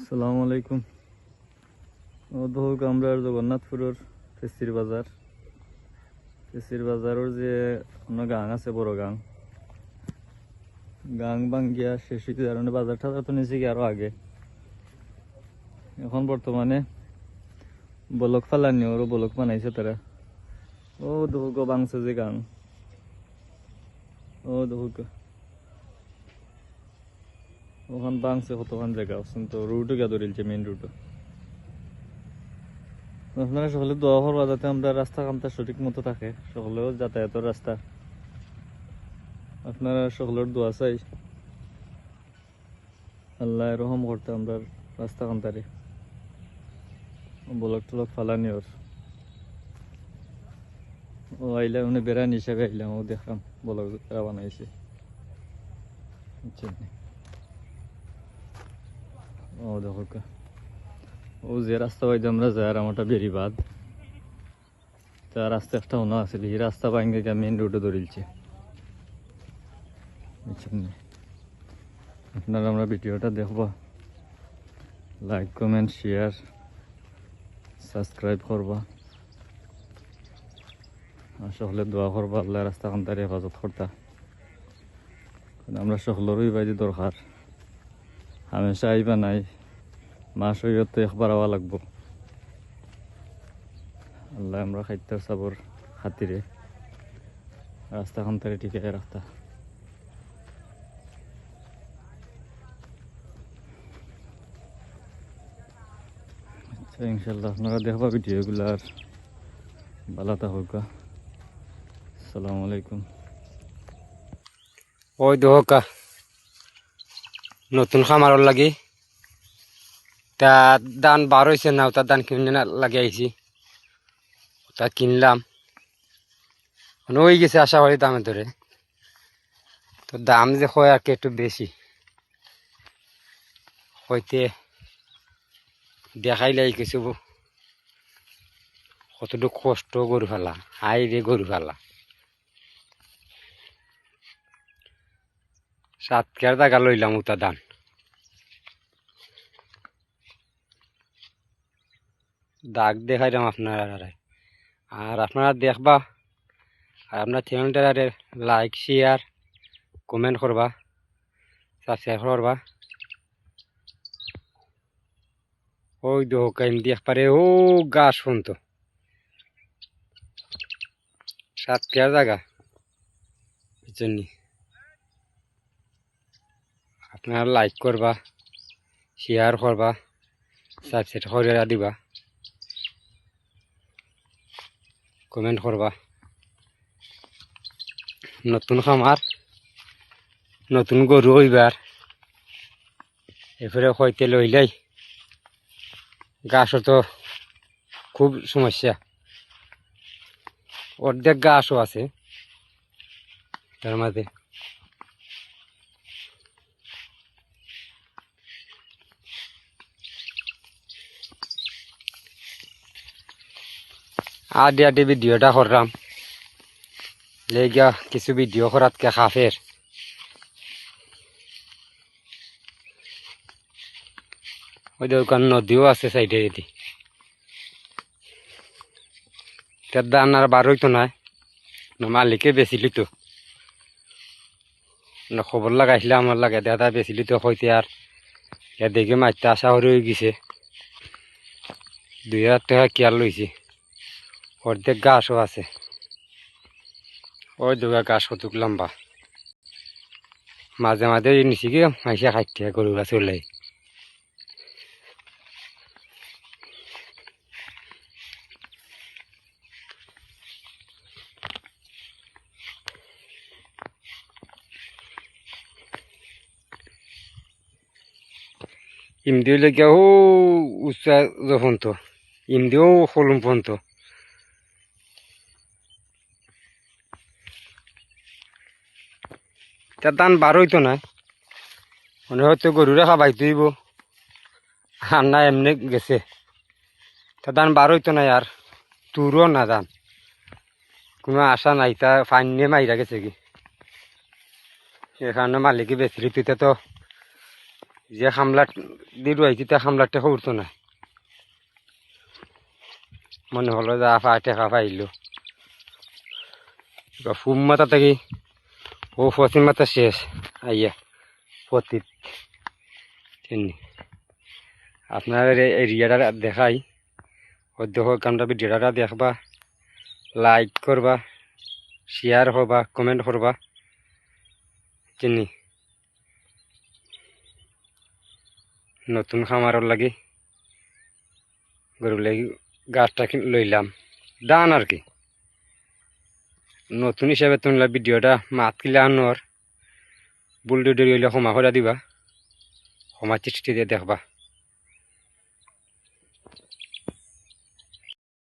আসসালামু আলাইকুম ও ধোক আমরা জগন্নাথপুরের ফেসির বাজার। ফেসির বাজারের যে অন্য গাং আছে, বড় গাং। গাং বাঙ্গিয়া শেষ হইতে কারণে বাজার টাজার তো নিচে গিয়ে আরও আগে। এখন বর্তমানে বলক ফালানি, ওরও বলক বানাইছে তারা। ও ধোক বাংছে যে গাং। ও ধোক ওখান বাংছে কতক্ষণ জায়গা অবশ্য তো রুটও গিয়ে ধরিলছে মেইন রুটও আপনারা সকলে দোয়া করবা যাতে আমরা রাস্তা কামটা সঠিক মতো থাকে, সকলেও যাতায়াতের রাস্তা। আপনারা সকলের দোয়া চাই। আল্লাহ রহম করতে আমরা রাস্তা কামতারে বলক টলক ফালানি ওর ও আইলাম মানে বেড়ান হিসাবে আইলাম, ও দেখলাম বলক বেড়া বানাইছে বুঝছেন? নি? ও, দেখো ও যে রাস্তা বাইতে আমরা যাই আর আমারটা বেরিবাদ তা রাস্তা একটা অন্য আছিল এই রাস্তা বাইঙ্গে গিয়ে মেন রোডে বুঝছেন আপনারা আমরা ভিডিওটা দেখবা। লাইক কমেন্ট শেয়ার সাবস্ক্রাইব করবা। সকলে দোয়া করবা, আল্লাহ রাস্তা খান হেফাজত করতা। আমরা সকলেরই বাইরে দরকার। হামেশা আইবা নাই মাস হইয়া তো একবার আওয়া লাগবো। আল্লাহ আমরা খাদ্য চাবর খাতিরে রাস্তাখান তারে টিকে রাস্তা আচ্ছা ইনশাল্লাহ আপনারা দেখবা ভিডিওগুলো আর ভালো থাকুক আসসালামু আলাইকুম। ওই দোকা নতুন খামারর লাগি। তা দান বার হয়েছে না ওটা দান কিনে না লাগে আইছি ওটা কিনলাম। মানে ওই গেছে আশা করি দামে ধরে তো দাম যে হয় আর কি একটু বেশি হইতে দেখাই দেখাইলে কিছু কতটুকু কষ্ট গরু ফেলা হাই রে গরু ফেলা। সাত কেয়ার জায়গা লইলাম উতা দান দাগ দেখাইলাম আপনারা আর। আপনারা দেখবা, আর আপনার চ্যানেলটারে লাইক শেয়ার কমেন্ট করবা সাবস্ক্রাইব করবা। ওই দেখো, কাইম দেখ পারে, ও গাছ শুনতো। সাত কেয়ার জায়গা বুঝছেন আপনারা লাইক করবা শেয়ার করবা সাবস্ক্রাইব করে দিবা কমেন্ট করবা। নতুন খামার, নতুন গরু হইবার, এরপরে হইতে লইলাই গাছও তো খুব সমস্যা। অর্ধেক গাছও আছে, তার মাঝে আডি আডি ভিডিওটা করলাম লেগা কিছু ভিডিও করাতকে খাফের ওই দোকান নদীও আছে সাইডে এদি। তার দান আর বার হইতো মালিকে বেচিলি তো। না খবর লাগাইছিলে আমার লাগে, দাদা বেচিলি তো হইতে আর দেখে মারতে আসা হয়ে গেছে। দুই হাজার টাকা কেয়ার লইছে অর্ধেক গাছও আছে। ওই দুগা গাছ কতক লম্বা। মাঝে মাঝে নিচে গিয়ে মাইসে খাইতে গরু গাছ চলে ইমদিও লেগে ও উচ্চা যখন তো ইমদিও হলুম পর্যন্ত তার দান বার হইতো না মনে হয়তো গরুরে খাবাই তুইব আর না এমনি গেছে। তার দান বার হইতো না আর তুরও না দান কোনো আশা নাই তা ফাইন নিয়ে মাইরা গেছে কি। এখানে মালিকে বেশি তুইতে তো যে খামলা দিয়ে রয়েছি তা খামলার টেকা উঠতো না মনে হলো যা আফা টেকা পাইলো। ফুম মাথা থেকে ও পশ্চিম মাথা শেষ আইয়া পতিত চিনি আপনার এরিয়াটা দেখাই দেখো কামটা ভিডিওটা দেখবা লাইক করবা শেয়ার হবা কমেন্ট করবা চিনি নতুন খামারর লাগি গরু লাগি গাছটা লইলাম দান আর কি নতুন হিসাবে তুললা ভিডিওটা মাত কিলে আনোর বুল ডুডি হইলে ক্ষমা করে দিবা। ক্ষমা চিঠি দিয়ে দেখবা।